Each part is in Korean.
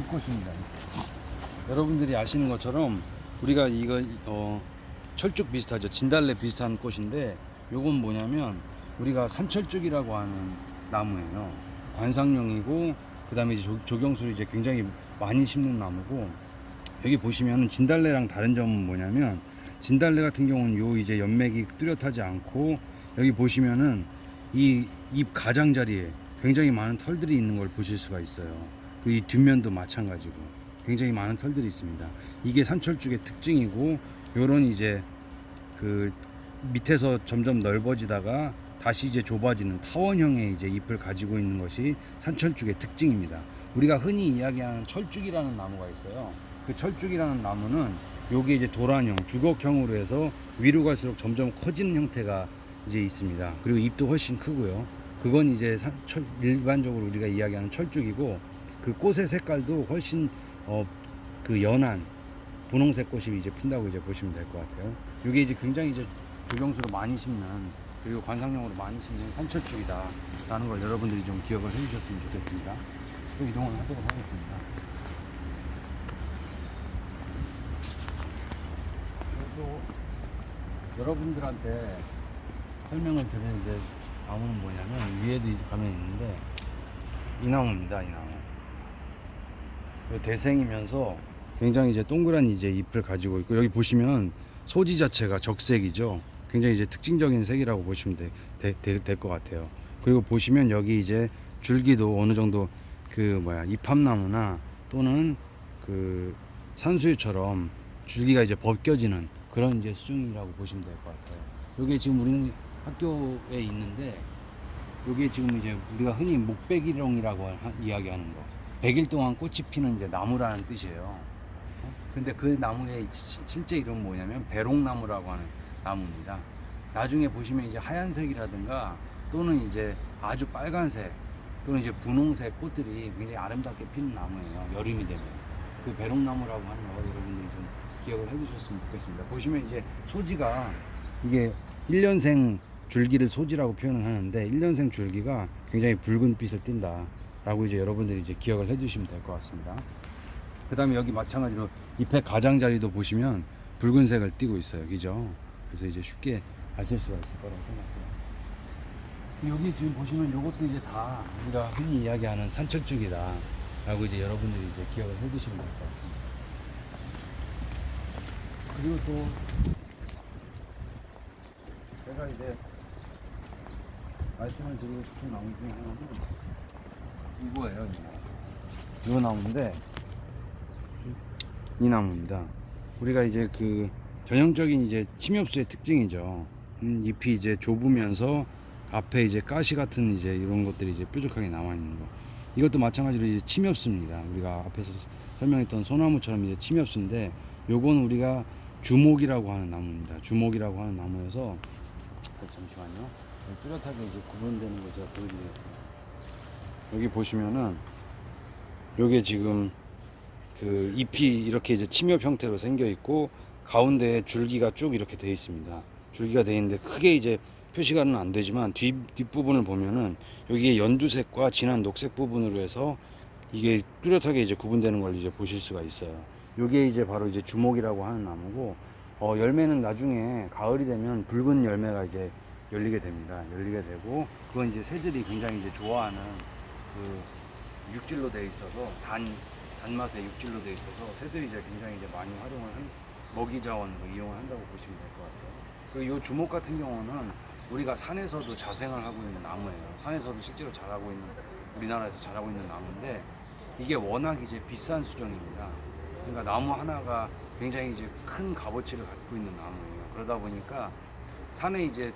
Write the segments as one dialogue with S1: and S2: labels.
S1: 이 꽃입니다. 여러분들이 아시는 것처럼 우리가 이거 어, 철쭉 비슷하죠. 진달래 비슷한 꽃인데 요건 뭐냐면 우리가 산철쭉이라고 하는 나무예요. 관상용이고 그다음에 이제 조, 조경수를 이제 굉장히 많이 심는 나무고 여기 보시면은 진달래랑 다른 점은 뭐냐면 진달래 같은 경우는 요 이제 연맥이 뚜렷하지 않고 여기 보시면은 이잎 가장자리에 굉장히 많은 털들이 있는 걸 보실 수가 있어요. 이 뒷면도 마찬가지고 굉장히 많은 털들이 있습니다. 이게 산철쭉의 특징이고 요런 이제 그 밑에서 점점 넓어지다가 다시 이제 좁아지는 타원형의 이제 잎을 가지고 있는 것이 산철쭉의 특징입니다. 우리가 흔히 이야기하는 철쭉이라는 나무가 있어요. 그 철쭉이라는 나무는 요게 이제 도란형, 주걱형으로 해서 위로 갈수록 점점 커지는 형태가 이제 있습니다. 그리고 잎도 훨씬 크고요. 그건 이제 산- 철- 일반적으로 우리가 이야기하는 철쭉이고 그 꽃의 색깔도 훨씬 어, 그 연한 분홍색 꽃이 이제 핀다고 이제 보시면 될 것 같아요. 이게 이제 굉장히 이제 조경수로 많이 심는 그리고 관상용으로 많이 심는 산철쭉이다라는 걸 여러분들이 좀 기억을 해주셨으면 좋겠습니다. 또 이동을 하도록 하겠습니다. 그리고 여러분들한테 설명을 드리는 이제 나무는 뭐냐면 위에도 가면 있는데 이 나무입니다. 이 나무. 요 대생이면서 굉장히 이제 동그란 이제 잎을 가지고 있고 여기 보시면 소지 자체가 적색이죠. 굉장히 이제 특징적인 색이라고 보시면 될 것 같아요. 그리고 보시면 여기 이제 줄기도 어느 정도 그 뭐야 이팝나무나 또는 그 산수유처럼 줄기가 이제 벗겨지는 그런 이제 수준이라고 보시면 될 것 같아요. 여기 지금 우리는 학교에 있는데 여기에 지금 이제 우리가 흔히 목백일홍이라고 하- 이야기하는 거. 100일 동안 꽃이 피는 이제 나무라는 뜻이에요. 어? 근데 그 나무의 시- 실제 이름은 뭐냐면 배롱나무라고 하는 나무입니다. 나중에 보시면 이제 하얀색이라든가 또는 이제 아주 빨간색 또는 이제 분홍색 꽃들이 굉장히 아름답게 피는 나무예요. 여름이 되면. 그 배롱나무라고 하는 거 여러분들이 좀 기억을 해 주셨으면 좋겠습니다. 보시면 이제 소지가 이게 1년생 줄기를 소지라고 표현을 하는데 1년생 줄기가 굉장히 붉은 빛을 띈다. 라고 이제 여러분들이 이제 기억을 해 주시면 될 것 같습니다. 그 다음에 여기 마찬가지로 잎의 가장자리도 보시면 붉은색을 띠고 있어요. 그죠? 그래서 이제 쉽게 아실 수가 있을 거라고 생각해요. 여기 지금 보시면 요것도 이제 다 우리가 흔히 이야기하는 산철쭉이다. 라고 이제 여러분들이 이제 기억을 해 두시면 될 것 같습니다. 그리고 또 제가 이제 말씀을 드리고 싶은 나무 중에 하나는 이거예요. 이거. 이 나무인데 이 나무입니다. 우리가 이제 그 전형적인 이제 침엽수의 특징이죠. 음, 잎이 이제 좁으면서 앞에 이제 가시 같은 이제 이런 것들이 이제 뾰족하게 남아 있는 거. 이것도 마찬가지로 이제 침엽수입니다. 우리가 앞에서 설명했던 소나무처럼 이제 침엽수인데 요건 우리가 주목이라고 하는 나무입니다. 주목이라고 하는 나무여서 잠시만요. 뚜렷하게 이제 구분되는 거 제가 보여드리겠습니다. 여기 보시면은 요게 지금 그 잎이 이렇게 이제 침엽 형태로 생겨 있고 가운데에 줄기가 쭉 이렇게 되어 있습니다. 줄기가 되어 있는데 크게 이제 표시가는 안 되지만 뒷, 뒷부분을 보면은 여기에 연두색과 진한 녹색 부분으로 해서 이게 뚜렷하게 이제 구분되는 걸 이제 보실 수가 있어요. 요게 이제 바로 이제 주목이라고 하는 나무고 어, 열매는 나중에 가을이 되면 붉은 열매가 이제 열리게 됩니다. 열리게 되고 그건 이제 새들이 굉장히 이제 좋아하는 그 육질로 되어 있어서 단 단맛의 육질로 되어 있어서 새들이 이제 굉장히 이제 많이 활용을 한 먹이 자원으로 이용을 한다고 보시면 될 것 같아요. 그리고 이 주목 같은 경우는 우리가 산에서도 자생을 하고 있는 나무예요. 산에서도 실제로 자라고 있는 우리나라에서 자라고 있는 나무인데 이게 워낙 이제 비싼 수종입니다. 그러니까 나무 하나가 굉장히 이제 큰 값어치를 갖고 있는 나무예요. 그러다 보니까 산에 이제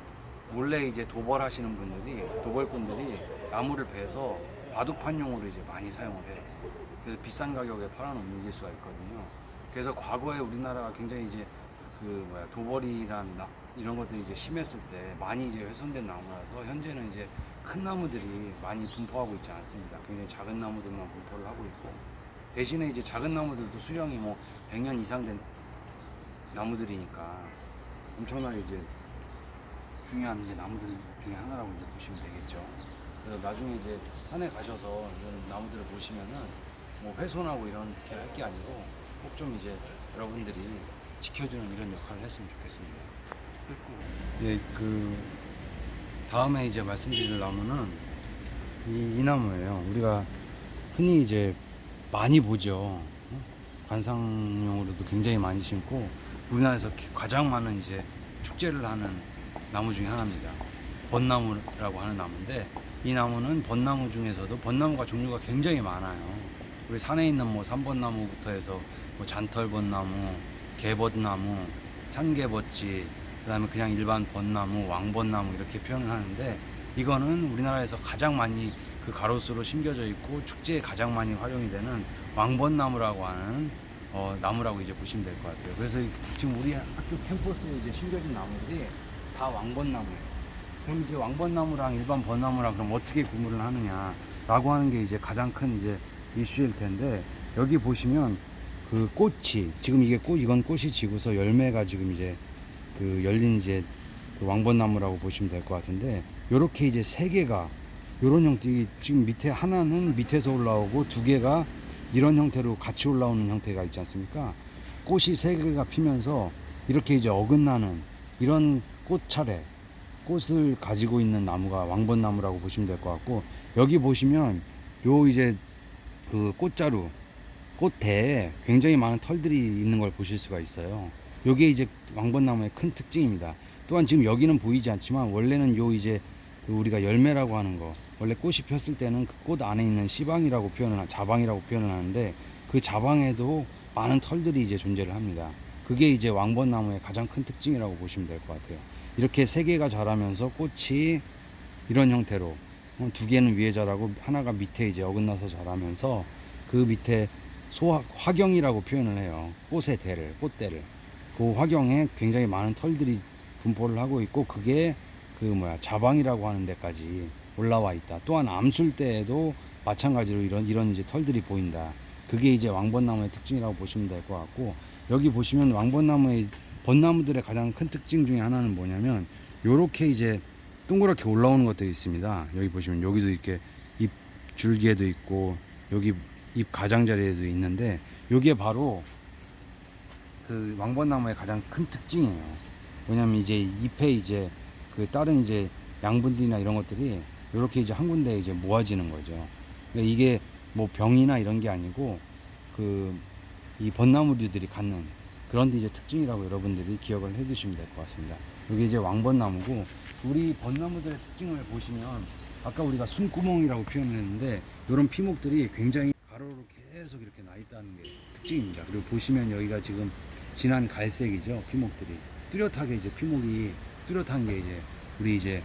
S1: 몰래 이제 도벌하시는 분들이 도벌꾼들이 나무를 베서 바둑판용으로 이제 많이 사용을 해요. 그래서 비싼 가격에 팔아넘길 수가 있거든요. 그래서 과거에 우리나라가 굉장히 이제 그 뭐야 도벌이란 나- 이런 것들이 이제 심했을 때 많이 이제 훼손된 나무라서 현재는 이제 큰 나무들이 많이 분포하고 있지 않습니다. 굉장히 작은 나무들만 분포를 하고 있고 대신에 이제 작은 나무들도 수령이 뭐 100년 이상 된 나무들이니까 엄청나게 이제 중요한 이제 나무들 중에 하나라고 이제 보시면 되겠죠. 그래서 나중에 이제 산에 가셔서 이런 나무들을 보시면은 뭐 훼손하고 이렇게 할 게 아니고 꼭 좀 이제 여러분들이 지켜주는 이런 역할을 했으면 좋겠습니다. 예, 그 다음에 이제 말씀드릴 나무는 이, 이 나무예요. 우리가 흔히 이제 많이 보죠. 어? 관상용으로도 굉장히 많이 심고 우리나라에서 가장 많은 이제 축제를 하는 나무 중에 하나입니다. 벚나무라고 하는 나무인데 이 나무는 벚나무 중에서도 벚나무가 종류가 굉장히 많아요. 우리 산에 있는 뭐 삼벚나무부터 해서 뭐 잔털벚나무, 개벚나무, 산개벗지, 그다음에 그냥 일반 벚나무, 왕벚나무 이렇게 표현을 하는데 이거는 우리나라에서 가장 많이 그 가로수로 심겨져 있고 축제에 가장 많이 활용이 되는 왕벚나무라고 하는 어, 나무라고 이제 보시면 될 것 같아요. 그래서 이- 지금 우리 학교 캠퍼스에 이제 심겨진 나무들이 다 왕벚나무예요. 그럼 이제 왕벚나무랑 일반 벚나무랑 그럼 어떻게 구분을 하느냐라고 하는 게 이제 가장 큰 이제 이슈일 텐데 여기 보시면 그 꽃이 지금 이게 꽃 이건 꽃이 지고서 열매가 지금 이제 그 열린 이제 그 왕벚나무라고 보시면 될 것 같은데 요렇게 이제 세 개가 요런 형태 이 지금 밑에 하나는 밑에서 올라오고 두 개가 이런 형태로 같이 올라오는 형태가 있지 않습니까? 꽃이 세 개가 피면서 이렇게 이제 어긋나는 이런 꽃차례 꽃을 가지고 있는 나무가 왕벚나무라고 보시면 될 것 같고 여기 보시면 요 이제 그 꽃자루 꽃대에 굉장히 많은 털들이 있는 걸 보실 수가 있어요. 요게 이제 왕벚나무의 큰 특징입니다. 또한 지금 여기는 보이지 않지만 원래는 요 이제 그 우리가 열매라고 하는 거 원래 꽃이 폈을 때는 그 꽃 안에 있는 시방이라고 표현을 하- 자방이라고 표현을 하는데 그 자방에도 많은 털들이 이제 존재를 합니다. 그게 이제 왕벚나무의 가장 큰 특징이라고 보시면 될 것 같아요. 이렇게 세 개가 자라면서 꽃이 이런 형태로 어, 두 개는 위에 자라고 하나가 밑에 이제 어긋나서 자라면서 그 밑에 소 화경이라고 표현을 해요. 꽃의 대를 꽃대를 그 화경에 굉장히 많은 털들이 분포를 하고 있고 그게 그 뭐야 자방이라고 하는 데까지 올라와 있다. 또한 암술대에도 마찬가지로 이런 이런 이제 털들이 보인다. 그게 이제 왕벚나무의 특징이라고 보시면 될 것 같고 여기 보시면 왕벚나무의 벚나무들의 가장 큰 특징 중에 하나는 뭐냐면 요렇게 이제 동그랗게 올라오는 것들이 있습니다. 여기 보시면 여기도 이렇게 잎 줄기에도 있고 여기 잎 가장자리에도 있는데 요게 바로 그 왕벚나무의 가장 큰 특징이에요. 왜냐면 이제 잎에 이제 그 다른 이제 양분들이나 이런 것들이 이렇게 이제 한 군데 이제 모아지는 거죠. 그러니까 이게 뭐 병이나 이런 게 아니고 그 이 벚나무들이 갖는 그런 데 이제 특징이라고 여러분들이 기억을 해 두시면 될 것 같습니다. 여기 이제 왕벚나무고 우리 벚나무들의 특징을 보시면 아까 우리가 숨구멍이라고 표현했는데 이런 피목들이 굉장히 가로로 계속 이렇게 나 있다는 게 특징입니다. 그리고 보시면 여기가 지금 진한 갈색이죠 피목들이 뚜렷하게 이제 피목이 뚜렷한 게 이제 우리 이제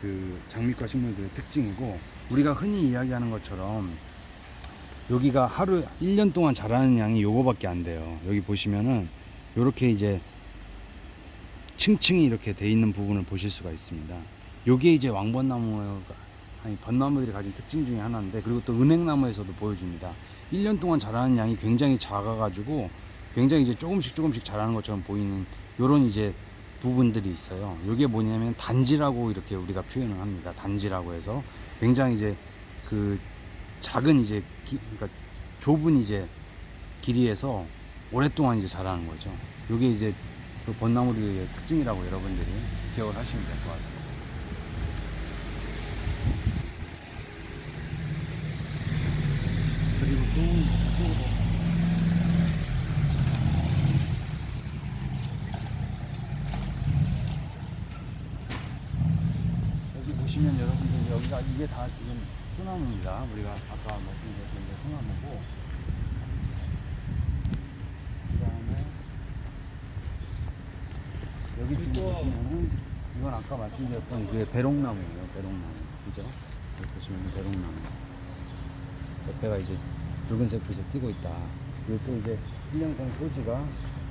S1: 그 장미과 식물들의 특징이고 우리가 흔히 이야기하는 것처럼 여기가 하루 1년 동안 자라는 양이 요거밖에 안 돼요. 여기 보시면은 요렇게 이제 층층이 이렇게 돼 있는 부분을 보실 수가 있습니다. 요게 이제 왕벚나무가 아니 벚나무들이 가진 특징 중에 하나인데 그리고 또 은행나무에서도 보여줍니다. 1년 동안 자라는 양이 굉장히 작아가지고 굉장히 이제 조금씩 조금씩 자라는 것처럼 보이는 요런 이제 부분들이 있어요. 요게 뭐냐면 단지라고 이렇게 우리가 표현을 합니다. 단지라고 해서 굉장히 이제 그 작은 이제 기, 그러니까 좁은 이제 길이에서 오랫동안 이제 자라는 거죠. 요게 이제 그 벚나무들의 특징이라고 여러분들이 기억을 하시면 될 것 같습니다. 그리고 또 여기 보시면 여러분들 여기가 이게 다 지금 소나무입니다. 우리가 아까 말씀드렸던 게 소나무고 그 다음에 여기 지금 보시면은 이건 아까 말씀드렸던 그게 배롱나무예요. 배롱나무 그죠? 여기 보시면 배롱나무 옆에가 이제 붉은색 빛을 띠고 있다. 그리고 또 이제 일년생 소지가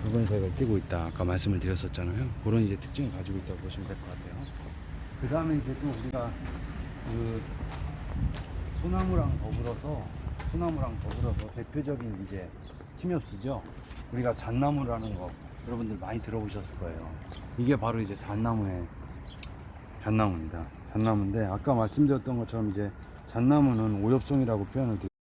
S1: 붉은색을 띠고 있다. 아까 말씀을 드렸었잖아요. 그런 이제 특징을 가지고 있다고 보시면 될 것 같아요. 그 다음에 이제 또 우리가 그 소나무랑 더불어서 소나무랑 더불어서 대표적인 이제 침엽수죠. 우리가 잣나무라는 거 여러분들 많이 들어보셨을 거예요. 이게 바로 이제 잣나무의 잣나무입니다. 잣나무인데 아까 말씀드렸던 것처럼 이제 잣나무는 오엽송이라고 표현을 드렸